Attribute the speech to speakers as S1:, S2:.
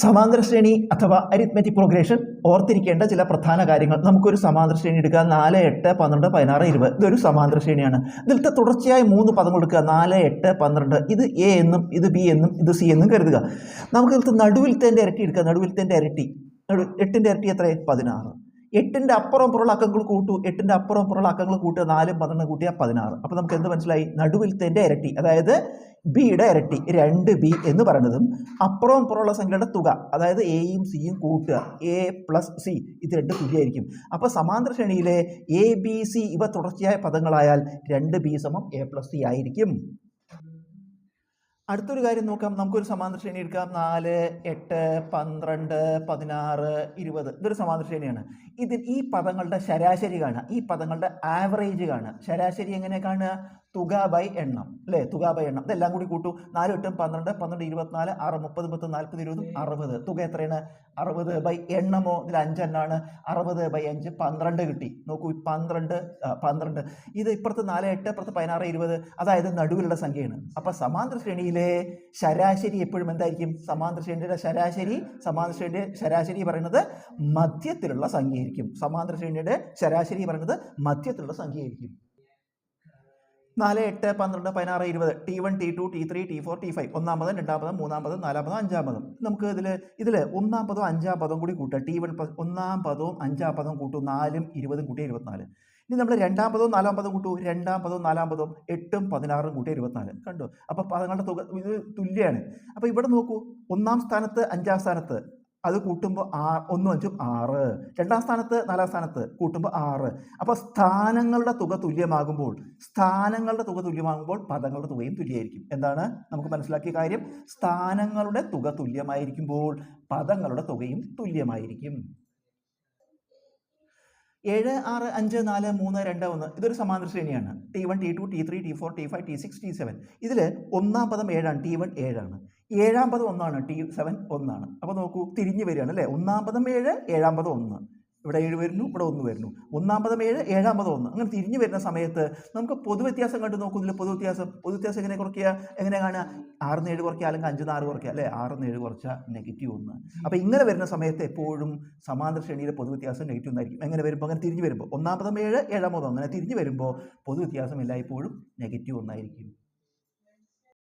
S1: സമാന്തര ശ്രേണി അഥവാ അരിത്മെറ്റിക് പ്രോഗ്രേഷൻ ഓർത്തിരിക്കേണ്ട ചില പ്രധാന കാര്യങ്ങൾ. നമുക്കൊരു സമാന്തര ശ്രേണി എടുക്കുക. നാല് എട്ട് പന്ത്രണ്ട് പതിനാറ് ഇരുപത്. ഇതൊരു സമാന്തര ശ്രേണിയാണ് ഇതിലത്തെ തുടർച്ചയായ മൂന്ന് പദങ്ങൾ എടുക്കുക. നാല് എട്ട് പന്ത്രണ്ട്. ഇത് എ എന്നും ഇത് ബി എന്നും ഇത് സി എന്നും കരുതുക. നമുക്ക് ഇതിലത്തെ നടുവിലത്തെ ഇരട്ടി എടുക്കുക നടുവിലത്തെ ഇരട്ടി. എട്ടിന്റെ ഇരട്ടി എത്ര പതിനാറ്. എട്ടിന്റെ അപ്പുറം പുറമുള്ള അക്കങ്ങൾ കൂട്ടു എട്ടിന്റെ അപ്പുറം പുറമുള്ള അക്കങ്ങൾ കൂട്ടുക നാലും പന്ത്രണ്ട് കൂട്ടിയാൽ പതിനാറ്. അപ്പോൾ നമുക്ക് എന്ത് മനസ്സിലായി? നടുവിലത്തെ ഇരട്ടി അതായത് ബിയുടെ ഇരട്ടി രണ്ട് ബി എന്ന് പറയുന്നതും അപ്പുറവും പുറമുള്ള സംഖ്യയുടെ തുക അതായത് എയും സിയും കൂട്ടുക എ പ്ലസ് സി ഇത് രണ്ട് തുകയായിരിക്കും അപ്പോൾ സമാന്തര ശ്രേണിയിലെ എ ബി സി ഇവ തുടർച്ചയായ പദങ്ങളായാൽ രണ്ട് ബി സമം എ പ്ലസ് സി ആയിരിക്കും. അടുത്തൊരു കാര്യം നോക്കാം. നമുക്കൊരു സമാന്തര ശ്രേണി എടുക്കാം. നാല് എട്ട് പന്ത്രണ്ട് പതിനാറ് ഇരുപത്. ഇതൊരു സമാന്തര ശ്രേണിയാണ്. ഇതിൽ ഈ പദങ്ങളുടെ ശരാശരി കാണുക. ഈ പദങ്ങളുടെ ആവറേജ് കാണുക. ശരാശരി എങ്ങനെ കാണുക? തുക ബൈ എണ്ണം. അല്ലേ? തുക ബൈ എണ്ണം. ഇതെല്ലാം കൂടി കൂട്ടു. നാല് എട്ടും പന്ത്രണ്ട് പന്ത്രണ്ട് ഇരുപത്തിനാല് ആറ് മുപ്പത് മുപ്പത് നാൽപ്പത് ഇരുപതും അറുപത്. തുക എത്രയാണ്? അറുപത് ബൈ എണ്ണമോ? ഇതിൽ അഞ്ചെണ്ണാണ് അറുപത് ബൈ അഞ്ച് പന്ത്രണ്ട് കിട്ടി. നോക്കൂ പന്ത്രണ്ട് പന്ത്രണ്ട്. ഇത് ഇപ്പുറത്ത് നാല് എട്ട് ഇപ്പുറത്ത് പതിനാറ് ഇരുപത്. അതായത് നടുവിലുള്ള സംഖ്യയാണ്. അപ്പോൾ സമാന്തര ശരാശരി എപ്പോഴും എന്തായിരിക്കും? സമാന്തര ശ്രേണിയുടെ ശരാശരി സമാന്തര ശ്രേണിയുടെ ശരാശരി പറയുന്നത് മധ്യത്തിലുള്ള സംഖ്യയായിരിക്കും. സമാന്തര ശ്രേണിയുടെ ശരാശരി പറയുന്നത് മധ്യത്തിലുള്ള സംഖ്യയായിരിക്കും. നാല് എട്ട് പന്ത്രണ്ട് പതിനാറ് ഇരുപത്. T one T two T three T four T five ഒന്നാം പദം രണ്ടാം പദം മൂന്നാം പദം നാലാം പദം അഞ്ചാം പദം നമുക്ക് ഇതിൽ ഇതിൽ ഒന്നാം പദവും അഞ്ചാം പദവും കൂടി കൂട്ടുക. ടി വൺ ഒന്നാം പദവും അഞ്ചാം പദവും കൂട്ടും. നാലും ഇരുപതും കൂട്ടി ഇരുപത്തിനാല്. ഇനി നമ്മൾ രണ്ടാം പദവും നാലാം പദവും കൂട്ടു. രണ്ടാം പദവും നാലാം പദവും എട്ടും പതിനാറും കൂട്ടി ഇരുപത്തിനാല്. കണ്ടു? അപ്പോൾ പദങ്ങളുടെ തുക ഇത് തുല്യമാണ് അപ്പോൾ ഇവിടെ നോക്കൂ. ഒന്നാം സ്ഥാനത്ത് അഞ്ചാം സ്ഥാനത്ത് അത് കൂട്ടുമ്പോൾ ആ ഒന്നും അഞ്ചും ആറ്. രണ്ടാം സ്ഥാനത്ത് നാലാം സ്ഥാനത്ത് കൂട്ടുമ്പോൾ ആറ്. അപ്പോൾ സ്ഥാനങ്ങളുടെ തുക തുല്യമാകുമ്പോൾ സ്ഥാനങ്ങളുടെ തുക തുല്യമാകുമ്പോൾ പദങ്ങളുടെ തുകയും തുല്യമായിരിക്കും. എന്താണ്? നമുക്ക് മനസ്സിലാക്കിയ കാര്യം സ്ഥാനങ്ങളുടെ തുക തുല്യമായിരിക്കുമ്പോൾ പദങ്ങളുടെ തുകയും തുല്യമായിരിക്കും. ഏഴ് ആറ് അഞ്ച് നാല് മൂന്ന് രണ്ട് ഒന്ന് ഇതൊരു സമാന്തര ശ്രേണിയാണ്. T one T two T three T four T five T six T seven ഇതിൽ ഒന്നാം പദം ഏഴാണ് ടി വൺ ഏഴാണ്. ഏഴാം പദം ഒന്നാണ് ടി സെവൻ ഒന്നാണ്. അപ്പോൾ നോക്കൂ തിരിഞ്ഞു വരികയാണ് അല്ലേ? ഒന്നാം പദം ഏഴ് ഏഴാം പദം ഒന്ന്. ഇവിടെ ഏഴ് വരുന്നു ഇവിടെ ഒന്ന് വരുന്നു. ഒന്നാം പദം ഏഴ് ഏഴാം പദം ഒന്ന്. അങ്ങനെ തിരിഞ്ഞു വരുന്ന സമയത്ത് നമുക്ക് പൊതുവ്യത്യാസം കണ്ട് ഇതിൽ പൊതുവ്യത്യാസം പൊതുവ്യത്യാസം എങ്ങനെ കുറയ്ക്കുക? എങ്ങനെ കാണുക? ആറിന് ഏഴ് കുറയ്ക്കുക അല്ലെങ്കിൽ അഞ്ച് ആറ് കുറയ്ക്കുക അല്ലേ? ആറിന് ഏഴ് കുറച്ചാൽ നെഗറ്റീവ് ഒന്ന്. അപ്പോൾ ഇങ്ങനെ വരുന്ന സമയത്ത് എപ്പോഴും സമാന്തര ശ്രേണിയിലെ പൊതുവ്യത്യാസം നെഗറ്റീവ് ഒന്നായിരിക്കും. എങ്ങനെ വരുമ്പോൾ? അങ്ങനെ തിരിഞ്ഞു വരുമ്പോൾ. ഒന്നാം പദം ഏഴ് ഏഴാം പദം അങ്ങനെ തിരിഞ്ഞു വരുമ്പോൾ പൊതുവ്യത്യാസം എല്ലായ്പ്പോഴും നെഗറ്റീവ് ഒന്നായിരിക്കും.